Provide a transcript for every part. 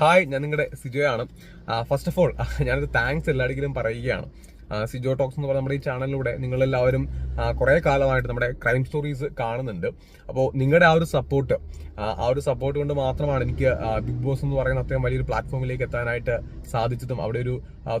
Hi ഞാൻ നിങ്ങളുടെ സിജോയാണ്. ഫസ്റ്റ് ഓഫ് ഓൾ ഞാനൊരു താങ്ക്സ് എല്ലാവർക്കും പറയുകയാണ്. സിജോ ടോക്സ് എന്ന് പറഞ്ഞാൽ നമ്മുടെ ഈ ചാനലിലൂടെ നിങ്ങളെല്ലാവരും കുറേ കാലമായിട്ട് നമ്മുടെ ക്രൈം സ്റ്റോറീസ് കാണുന്നുണ്ട്. അപ്പോൾ നിങ്ങളുടെ ആ ഒരു സപ്പോർട്ട് ആ ഒരു സപ്പോർട്ട് കൊണ്ട് മാത്രമാണ് എനിക്ക് ബിഗ് ബോസ് എന്ന് പറയുന്ന അത്രയും വലിയൊരു പ്ലാറ്റ്ഫോമിലേക്ക് എത്താനായിട്ട് സാധിച്ചതും അവിടെ ഒരു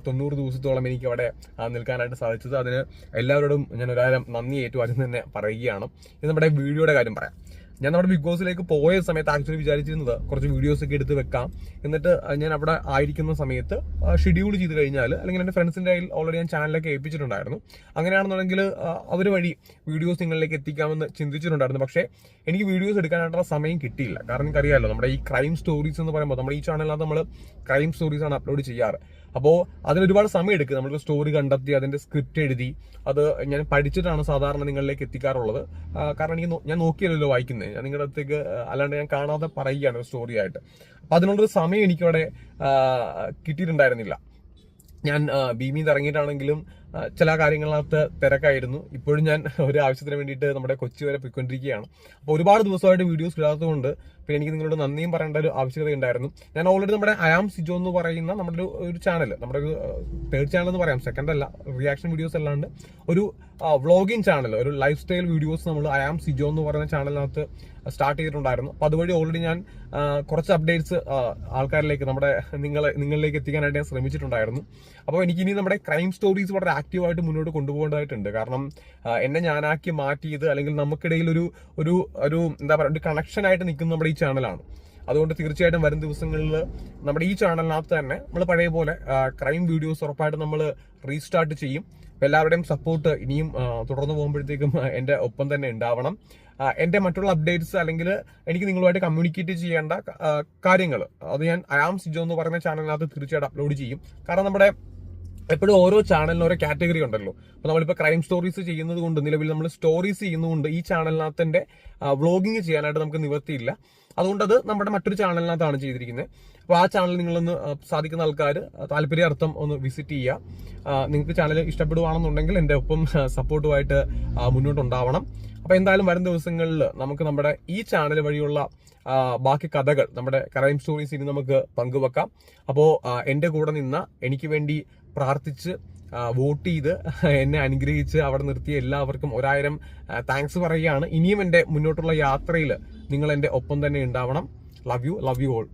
തൊണ്ണൂറ് ദിവസത്തോളം എനിക്ക് അവിടെ നിൽക്കാനായിട്ട് സാധിച്ചത്. അതിന് എല്ലാവരോടും ഞാൻ ഒരായിരം നന്ദി ഏറ്റവും അതിൽ തന്നെ പറയുകയാണ്. ഇത് നമ്മുടെ വീഡിയോയുടെ കാര്യം പറയാം. ഞാൻ നമ്മുടെ ബിഗ് ബോസിലേക്ക് പോയ സമയത്ത് ആക്ച്വലി വിചാരിച്ചിരുന്നത് കുറച്ച് വീഡിയോസ് ഒക്കെ എടുത്ത് വെക്കാം. എന്നിട്ട് ഞാൻ അവിടെ ആയിരിക്കുന്ന സമയത്ത് ഷെഡ്യൂൾ ചെയ്ത് കഴിഞ്ഞാൽ അല്ലെങ്കിൽ എന്റെ ഫ്രണ്ട്സിന്റെ കയ്യിൽ ഓൾറെഡി ഞാൻ ചാനലൊക്കെ ഏൽപ്പിച്ചിട്ടുണ്ടായിരുന്നു. അങ്ങനെയാണെന്നുണ്ടെങ്കിൽ അവർ വഴി വീഡിയോസ് നിങ്ങളിലേക്ക് എത്തിക്കാമെന്ന് ചിന്തിച്ചിട്ടുണ്ടായിരുന്നു. പക്ഷേ എനിക്ക് വീഡിയോസ് എടുക്കാനായിട്ടുള്ള സമയം കിട്ടിയില്ല. കാരണം എനിക്കറിയാമല്ലോ നമ്മുടെ ഈ ക്രൈം സ്റ്റോറീസ് എന്ന് പറയുമ്പോൾ നമ്മുടെ ഈ ചാനലിനകത്ത് നമ്മൾ ക്രൈം സ്റ്റോറീസാണ് അപ്ലോഡ് ചെയ്യാറ്. അപ്പോൾ അതിനൊരുപാട് സമയം എടുക്കും നമ്മളൊരു സ്റ്റോറി കണ്ടെത്തി അതിന്റെ സ്ക്രിപ്റ്റ് എഴുതി അത് ഞാൻ പഠിച്ചിട്ടാണ് സാധാരണ നിങ്ങളിലേക്ക് എത്തിക്കാറുള്ളത്. കാരണം എനിക്ക് ഞാൻ നോക്കിയല്ലോ വായിക്കുന്നത് ഞാൻ നിങ്ങളുടെ അടുത്തേക്ക് അല്ലാണ്ട് ഞാൻ കാണാതെ പറയുകയാണ് സ്റ്റോറി ആയിട്ട്. അപ്പം അതിനുള്ളൊരു സമയം എനിക്കവിടെ കിട്ടിയിട്ടുണ്ടായിരുന്നില്ല. ഞാൻ ഭീമിയിൽ നിന്ന് ഇറങ്ങിയിട്ടാണെങ്കിലും ചില കാര്യങ്ങളിനകത്ത് തിരക്കായിരുന്നു. ഇപ്പോഴും ഞാൻ ഒരു ആവശ്യത്തിന് വേണ്ടിയിട്ട് നമ്മുടെ കൊച്ചി വരെ പോയിക്കൊണ്ടിരിക്കുകയാണ്. അപ്പോൾ ഒരുപാട് ദിവസമായിട്ട് വീഡിയോസ് ഇടാത്തതുകൊണ്ട് പിന്നെ എനിക്ക് നിങ്ങളോട് നന്ദിയും പറയേണ്ട ഒരു ആവശ്യകത ഉണ്ടായിരുന്നു. ഞാൻ ഓൾറെഡി നമ്മുടെ അയാം സിജോ എന്ന് പറയുന്ന നമ്മുടെ ഒരു ചാനൽ നമ്മുടെ ഒരു തേർഡ് ചാനൽ എന്ന് പറയാം. സെക്കൻഡ് അല്ല റിയാക്ഷൻ വീഡിയോസ് അല്ലാണ്ട് ഒരു വ്ളോഗിങ് ചാനൽ ഒരു ലൈഫ് സ്റ്റൈൽ വീഡിയോസ് നമ്മൾ അയാം സിജോ എന്ന് പറയുന്ന ചാനലിനകത്ത് സ്റ്റാർട്ട് ചെയ്തിട്ടുണ്ടായിരുന്നു. അപ്പോൾ അതുവഴി ഓൾറെഡി ഞാൻ കുറച്ച് അപ്ഡേറ്റ്സ് ആൾക്കാരിലേക്ക് നമ്മുടെ നിങ്ങളെ നിങ്ങളിലേക്ക് എത്തിക്കാനായിട്ട് ഞാൻ ശ്രമിച്ചിട്ടുണ്ടായിരുന്നു. അപ്പോൾ എനിക്ക് ഇനി നമ്മുടെ ക്രൈം സ്റ്റോറീസ് വളരെ ആക്റ്റീവായിട്ട് മുന്നോട്ട് കൊണ്ടുപോകേണ്ടതായിട്ടുണ്ട്. കാരണം എന്നെ ഞാനാക്കി മാറ്റിയത് അല്ലെങ്കിൽ നമുക്കിടയിൽ ഒരു ഒരു ഒരു എന്താ പറയുക ഒരു കണക്ഷനായിട്ട് നിൽക്കുന്ന നമ്മുടെ ഈ ചാനലാണ് അതുകൊണ്ട് തീർച്ചയായിട്ടും വരും ദിവസങ്ങളിൽ നമ്മുടെ ഈ ചാനലിനകത്ത് തന്നെ നമ്മൾ പഴയ പോലെ ക്രൈം വീഡിയോസ് ഉറപ്പായിട്ട് നമ്മൾ റീസ്റ്റാർട്ട് ചെയ്യും. അപ്പം എല്ലാവരുടെയും സപ്പോർട്ട് ഇനിയും തുടർന്ന് പോകുമ്പോഴത്തേക്കും എന്റെ ഒപ്പം തന്നെ ഉണ്ടാവണം. എന്റെ മറ്റുള്ള അപ്ഡേറ്റ്സ് അല്ലെങ്കിൽ എനിക്ക് നിങ്ങളുമായിട്ട് കമ്മ്യൂണിക്കേറ്റ് ചെയ്യേണ്ട കാര്യങ്ങൾ അത് ഞാൻ അയാം സിജോ എന്ന് പറയുന്ന ചാനലിനകത്ത് തീർച്ചയായിട്ടും അപ്ലോഡ് ചെയ്യും. കാരണം നമ്മുടെ എപ്പോഴും ഓരോ ചാനലിന് ഓരോ കാറ്റഗറി ഉണ്ടല്ലോ. അപ്പൊ നമ്മളിപ്പോ ക്രൈം സ്റ്റോറീസ് ചെയ്യുന്നത് കൊണ്ട് നിലവിൽ നമ്മൾ സ്റ്റോറീസ് ചെയ്യുന്നതുകൊണ്ട് ഈ ചാനലിനകത്തിന്റെ വ്ളോഗിങ് ചെയ്യാനായിട്ട് നമുക്ക് നിവർത്തിയില്ല അതുകൊണ്ട് അത് നമ്മുടെ മറ്റൊരു ചാനലിനകത്താണ് ചെയ്തിരിക്കുന്നത്. അപ്പോൾ ആ ചാനൽ നിങ്ങളൊന്ന് സാധിക്കുന്ന ആൾക്കാർ താല്പര്യാർത്ഥം ഒന്ന് വിസിറ്റ് ചെയ്യുക. നിങ്ങൾക്ക് ചാനൽ ഇഷ്ടപ്പെടുവാണെന്നുണ്ടെങ്കിൽ എന്റെ ഒപ്പം സപ്പോർട്ടുമായിട്ട് മുന്നോട്ടുണ്ടാവണം. അപ്പോൾ എന്തായാലും വരും ദിവസങ്ങളിൽ നമുക്ക് നമ്മുടെ ഈ ചാനൽ വഴിയുള്ള ബാക്കി കഥകൾ നമ്മുടെ ക്രൈം സ്റ്റോറീസ് ഇനി നമുക്ക് പങ്കുവെക്കാം. അപ്പോൾ എന്റെ കൂടെ നിന്ന എനിക്ക് വേണ്ടി പ്രാർത്ഥിച്ച് വോട്ട് ചെയ്ത് എന്നെ അനുഗ്രഹിച്ച് അവിടെ നിർത്തിയ എല്ലാവർക്കും ഒരായിരം താങ്ക്സ് പറയുകയാണ്. ഇനിയും എന്റെ മുന്നോട്ടുള്ള യാത്രയിൽ നിങ്ങൾ എന്റെ ഒപ്പം തന്നെ ഉണ്ടാവണം. Love you love you all